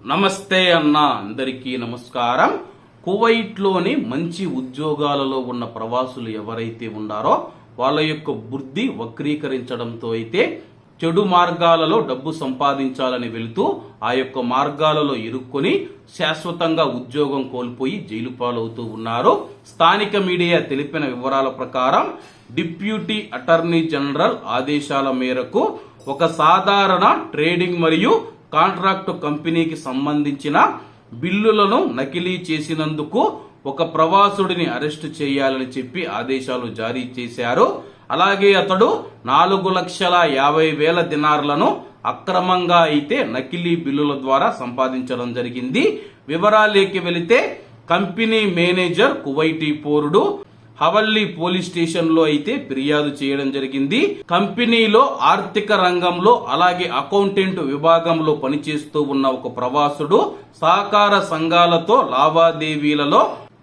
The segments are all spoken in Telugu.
నమస్తే అన్న అందరికీ నమస్కారం. కువైట్లోని మంచి ఉద్యోగాలలో ఉన్న ప్రవాసులు ఎవరైతే ఉన్నారో వాళ్ళ యొక్క బుద్ధి వక్రీకరించడంతో అయితే చెడు మార్గాలలో డబ్బు సంపాదించాలని వెళుతూ ఆ యొక్క మార్గాలలో ఇరుక్కొని శాశ్వతంగా ఉద్యోగం కోల్పోయి జైలు పాలవుతూ ఉన్నారు. స్థానిక మీడియా తెలిపిన వివరాల ప్రకారం డిప్యూటీ అటార్నీ జనరల్ ఆదేశాల మేరకు ఒక సాధారణ ట్రేడింగ్ మరియు కాంట్రాక్టు కంపెనీకి సంబంధించిన బిల్లులను నకిలీ చేసినందుకు ఒక ప్రవాసుడిని అరెస్టు చేయాలని చెప్పి ఆదేశాలు జారీ చేశారు. అలాగే అతడు నాలుగు లక్షల యాభై వేల దినార్లను అక్రమంగా అయితే నకిలీ బిల్లుల ద్వారా సంపాదించడం జరిగింది. వివరాలేకి వెళితే కంపెనీ మేనేజర్ కువైటీ పోరుడు హవల్లీ పోలీస్ స్టేషన్లో అయితే ఫిర్యాదు చేయడం జరిగింది. కంపెనీలో ఆర్థిక రంగంలో అలాగే అకౌంటెంట్ విభాగంలో పనిచేస్తూ ఉన్న ఒక ప్రవాసుడు సహకార సంఘాలతో లావాదేవీలలో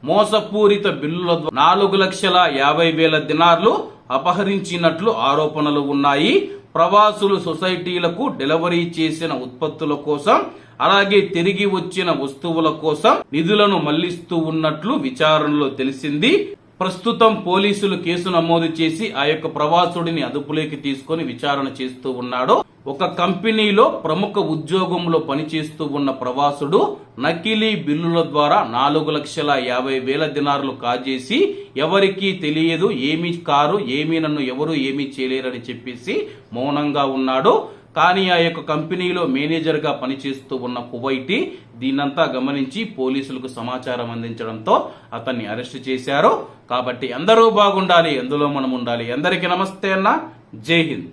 మోసపూరిత బిల్లుల నాలుగు లక్షల యాభై వేల దినార్లు అపహరించినట్లు ఆరోపణలు ఉన్నాయి. ప్రవాసులు సొసైటీలకు డెలివరీ చేసిన ఉత్పత్తుల కోసం అలాగే తిరిగి వచ్చిన వస్తువుల కోసం నిధులను మళ్ళిస్తూ ఉన్నట్లు విచారణలో తెలిసింది. ప్రస్తుతం పోలీసులు కేసు నమోదు చేసి ఆ యొక్క ప్రవాసుడిని అదుపులోకి తీసుకొని విచారణ చేస్తూ ఉన్నాడు. ఒక కంపెనీలో ప్రముఖ ఉద్యోగంలో పనిచేస్తూ ఉన్న ప్రవాసుడు నకిలీ బిల్లుల ద్వారా నాలుగు లక్షల యాభై వేల దినారులు కాజేసి ఎవరికీ తెలియదు ఏమీ కారు ఏమీ నన్ను ఎవరు ఏమీ చేయలేరని చెప్పేసి మౌనంగా ఉన్నాడు. కానీ ఆ యొక్క కంపెనీలో మేనేజర్గా పనిచేస్తూ ఉన్న కువైటి దీన్నంతా గమనించి పోలీసులకు సమాచారం అందించడంతో అతన్ని అరెస్ట్ చేశారు. కాబట్టి అందరూ బాగుండాలి ఎందులో మనం ఉండాలి అందరికీ నమస్తే అన్న. జై హింద్.